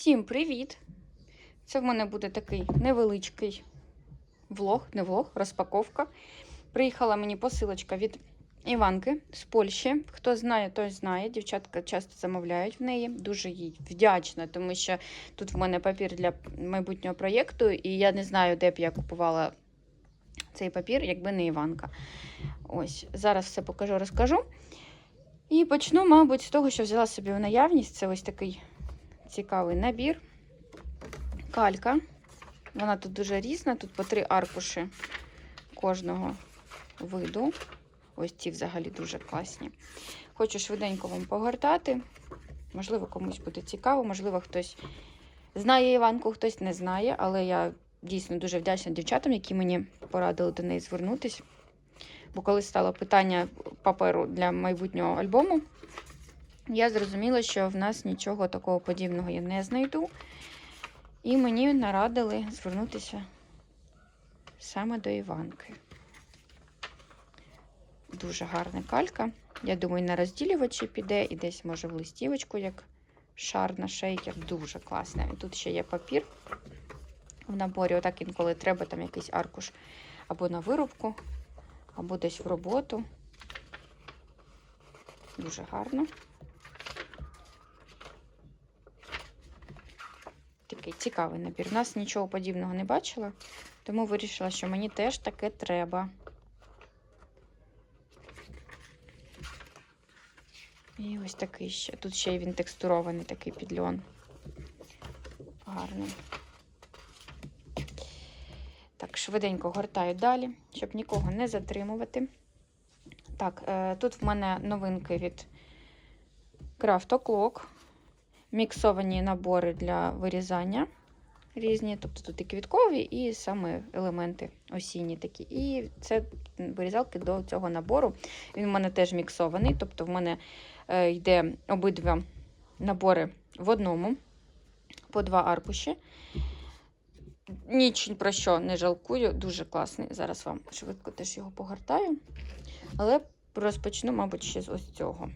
Всім привіт! Це в мене буде такий невеличкий влог, не влог, розпаковка. Приїхала мені посилочка від Іванки з Польщі. Хто знає, той знає. Дівчатка часто замовляють в неї. Дуже їй вдячна, тому що тут в мене папір для майбутнього проєкту, і я не знаю, де б я купувала цей папір, якби не Іванка. Ось, зараз все покажу, розкажу. І почну, мабуть, з того, що взяла собі в наявність. Це ось такий цікавий набір. Калька. Вона тут дуже різна, тут по три аркуші кожного виду. Ось ці взагалі дуже класні. Хочу швиденько вам погортати. Можливо, комусь буде цікаво, можливо, хтось знає Іванку, хтось не знає, але я дійсно дуже вдячна дівчатам, які мені порадили до неї звернутися. Бо коли стало питання паперу для майбутнього альбому, я зрозуміла, що в нас нічого такого подібного я не знайду. І мені нарадили звернутися саме до Іванки. Дуже гарна калька. Я думаю, на розділювачі піде і десь, може, в листівочку, як шар на шейкер. Дуже класна. І тут ще є папір в наборі. Отак інколи треба там якийсь аркуш або на вирубку, або десь в роботу. Дуже гарно. Такий цікавий набір. У нас нічого подібного не бачила, тому вирішила, що мені теж таке треба. І ось такий ще. Тут ще й він текстурований такий підльон. Гарний. Так, швиденько гортаю далі, щоб нікого не затримувати. Так, е, тут в мене новинки від Craft O'Clock. Міксовані набори для вирізання різні. Тобто тут і квіткові, і саме елементи осінні такі. І це вирізалки до цього набору. Він в мене теж міксований. Тобто в мене е, йде обидва набори в одному, по два аркуші. Ніч про що не жалкую, дуже класний. Зараз вам швидко теж його погортаю. Але розпочну, мабуть, ще з ось цього.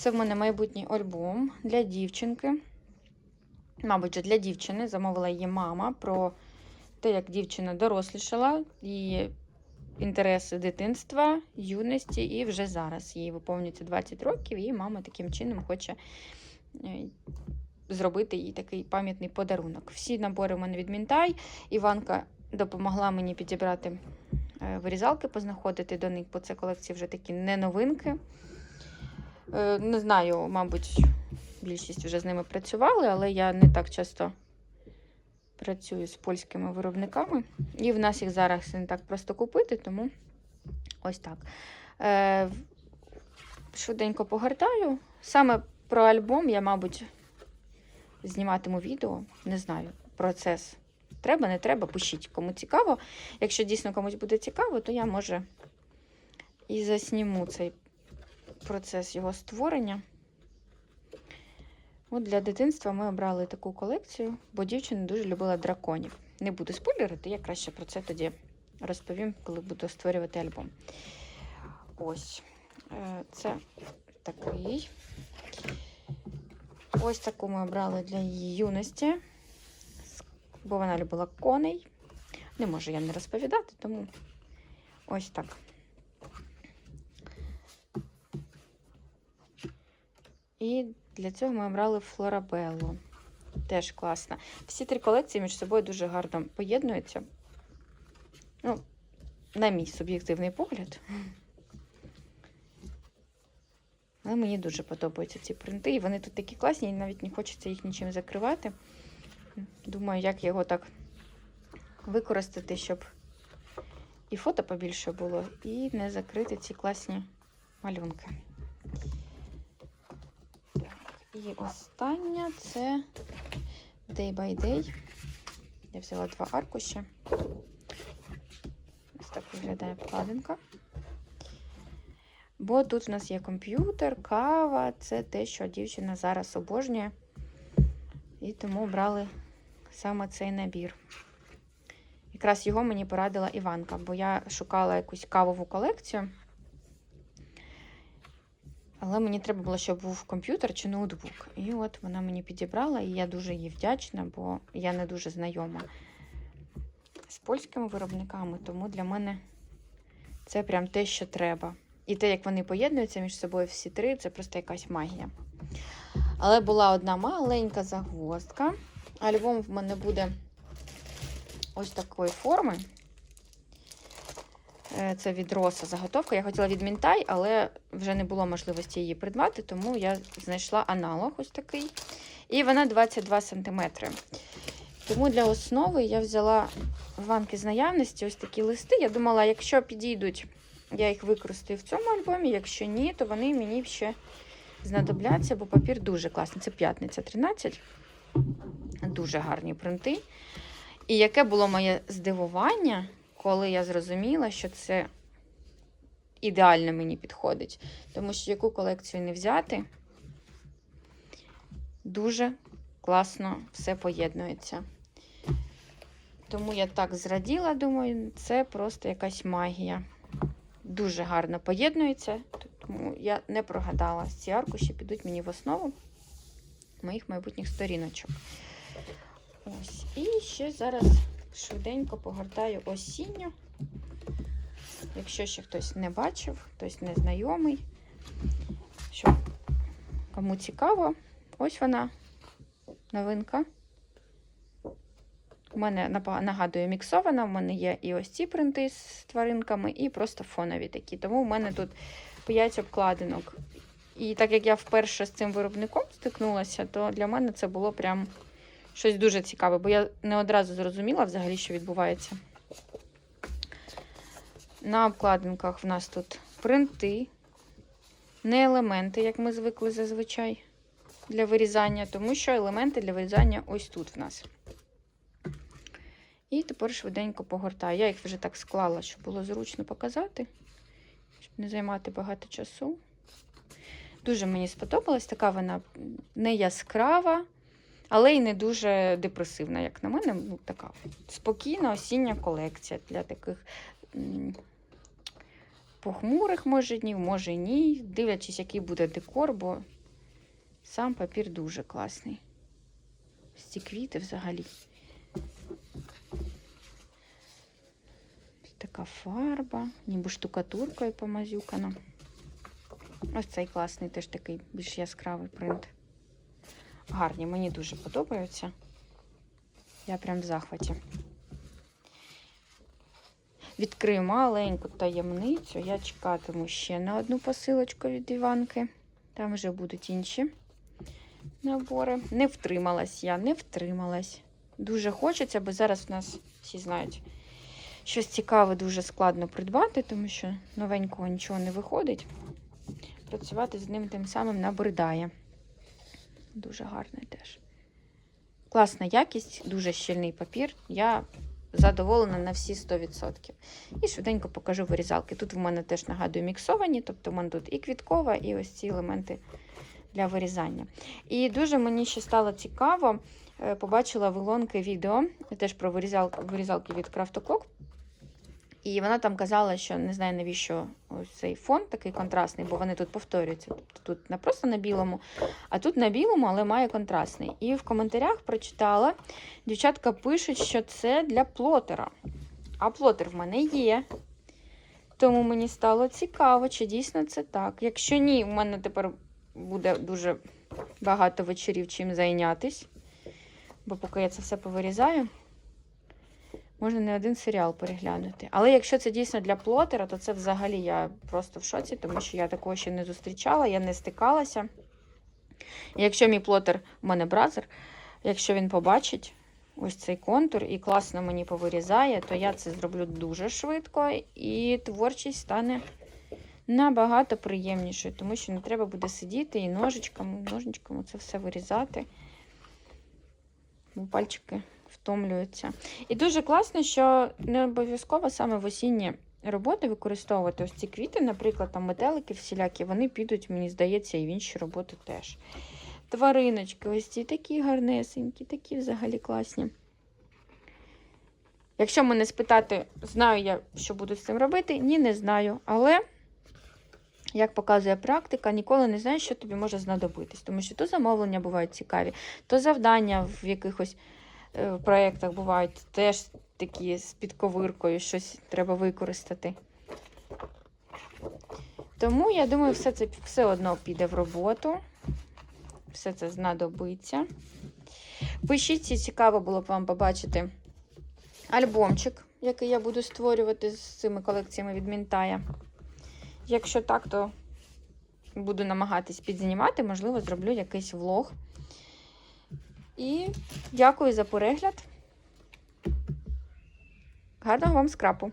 Це в мене майбутній альбом для дівчинки. Мабуть, для дівчини замовила її мама про те, як дівчина дорослішала, її інтереси дитинства, юності, і вже зараз їй виповнюється 20 років, і мама таким чином хоче зробити їй такий пам'ятний подарунок. Всі набори в мене від Мінтай. Іванка допомогла мені підібрати вирізалки, познаходити до них, бо це колекції вже такі не новинки. Не знаю, мабуть, більшість вже з ними працювали, але я не так часто працюю з польськими виробниками. І в нас їх зараз не так просто купити, тому ось так. Швиденько погортаю. Саме про альбом я, мабуть, зніматиму відео. Не знаю, процес. Треба, не треба, пишіть, кому цікаво. Якщо дійсно комусь буде цікаво, то я, може, і засніму цей процес його створення. От Для дитинства ми обрали таку колекцію, бо дівчина дуже любила драконів. Не буду спойлерити, я краще про це тоді розповім, коли буду створювати альбом. Ось е, це такий. Ось таку ми обрали для її юності, бо вона любила коней. Не можу я не розповідати, тому ось так. І для цього ми обрали Флорабеллу. Теж класна. Всі три колекції між собою дуже гарно поєднуються. Ну, на мій суб'єктивний погляд. Але мені дуже подобаються ці принти. І вони тут такі класні, і навіть не хочеться їх нічим закривати. Думаю, як його так використати, щоб і фото побільше було, і не закрити ці класні малюнки. І остання це Day by Day. Я взяла два аркуші. Ось так виглядає вкладинка. Бо тут у нас є комп'ютер, кава, це те, що дівчина зараз обожнює. І тому брали саме цей набір. Якраз його мені порадила Іванка, бо я шукала якусь кавову колекцію. Але мені треба було, щоб був комп'ютер чи ноутбук. І от вона мені підібрала, і я дуже їй вдячна, бо я не дуже знайома з польськими виробниками, тому для мене це прям те, що треба. І те, як вони поєднуються між собою всі три, це просто якась магія. Але була одна маленька загвоздка. Альбом в мене буде ось такої форми. Е, Це від Роса заготовка. Я хотіла від Мінтай, але вже не було можливості її придбати, тому я знайшла аналог ось такий. І вона 22 см. Тому для основи я взяла ванки з наявності, ось такі листи. Я думала, якщо підійдуть, я їх використаю в цьому альбомі. Якщо ні, то вони мені ще знадобляться, бо папір дуже класний. Це п'ятниця 13. Дуже гарні принти. І яке було моє здивування, коли я зрозуміла, що це ідеально мені підходить. Тому що яку колекцію не взяти, дуже класно все поєднується. Тому я так зраділа, думаю, це просто якась магія. Дуже гарно поєднується, тому я не прогадала. Ці аркуші підуть мені в основу моїх майбутніх сторіночок. Ось. І ще зараз швиденько погортаю осінню. Якщо ще хтось не бачив, хтось не знайомий, що кому цікаво, ось вона, новинка. У мене нагадую міксована, в мене є і ось ці принти з тваринками, і просто фонові такі. Тому в мене тут 5 обкладинок. І так як я вперше з цим виробником стикнулася, то для мене це було прям щось дуже цікаве, бо я не одразу зрозуміла взагалі, що відбувається. На обкладинках в нас тут принти, не елементи, як ми звикли зазвичай для вирізання, тому що елементи для вирізання ось тут в нас. І тепер швиденько погортаю. Я їх вже так склала, щоб було зручно показати, щоб не займати багато часу. Дуже мені сподобалась. Така вона не яскрава, але й не дуже депресивна, як на мене. Ну, така спокійна осіння колекція для таких похмурих, може, днів, може ні. Дивлячись, який буде декор, бо сам папір дуже класний. Ці квіти взагалі. Така фарба, ніби штукатуркою помазюкана. Ось цей класний, теж такий більш яскравий принт. Гарні, мені дуже подобаються. Я прям в захваті. Відкрию маленьку таємницю. Я чекатиму ще на одну посилочку від Іванки. Там вже будуть інші набори. Не втрималась я, не втрималась. Дуже хочеться, бо зараз в нас всі знають, щось цікаве дуже складно придбати, тому що новенького нічого не виходить. Працювати з ним тим самим набридає. Дуже гарний теж. Класна якість, дуже щільний папір. Я задоволена на всі 100%. І швиденько покажу вирізалки. Тут в мене теж нагадую міксовані, тобто в мене тут і квіткова, і ось ці елементи для вирізання. І дуже мені ще стало цікаво, е, побачила вилонки відео теж про вирізалки, від Craft І вона там казала, що не знаю, навіщо ось цей фон такий контрастний, бо вони тут повторюються. Тобто тут не просто на білому, а тут на білому, але має контрастний. І в коментарях прочитала, дівчатка пишуть, що це для плотера. А плотер в мене є. Тому мені стало цікаво, чи дійсно це так. Якщо ні, в мене тепер буде дуже багато вечорів чим зайнятись. Бо поки я це все повирізаю, можна не один серіал переглянути. Але якщо це дійсно для плотера, то це взагалі я просто в шоці, тому що я такого ще не зустрічала, я не стикалася. Якщо мій плотер, у мене бразер, якщо він побачить ось цей контур і класно мені повирізає, то я це зроблю дуже швидко, і творчість стане набагато приємнішою, тому що не треба буде сидіти і ножичками, ножничками це все вирізати. Бо пальчики втомлюються. І дуже класно, що не обов'язково саме в осінні роботи використовувати ось ці квіти, наприклад, там метелики всілякі, вони підуть, мені здається, і в інші роботи теж. Твариночки, ось ці такі гарнесенькі, такі взагалі класні. Якщо мене спитати, знаю я, що буду з цим робити, ні, не знаю. Але як показує практика, ніколи не знаєш, що тобі може знадобитись. Тому що то замовлення бувають цікаві, то завдання в якихось е, проєктах бувають теж такі з підковиркою, щось треба використати. Тому я думаю, все це все одно піде в роботу. Все це знадобиться. Пишіть, ці цікаво було б вам побачити альбомчик, який я буду створювати з цими колекціями від Мінтая. Якщо так, то буду намагатись підзнімати, можливо, зроблю якийсь влог. І дякую за перегляд. Гарного вам скрапу!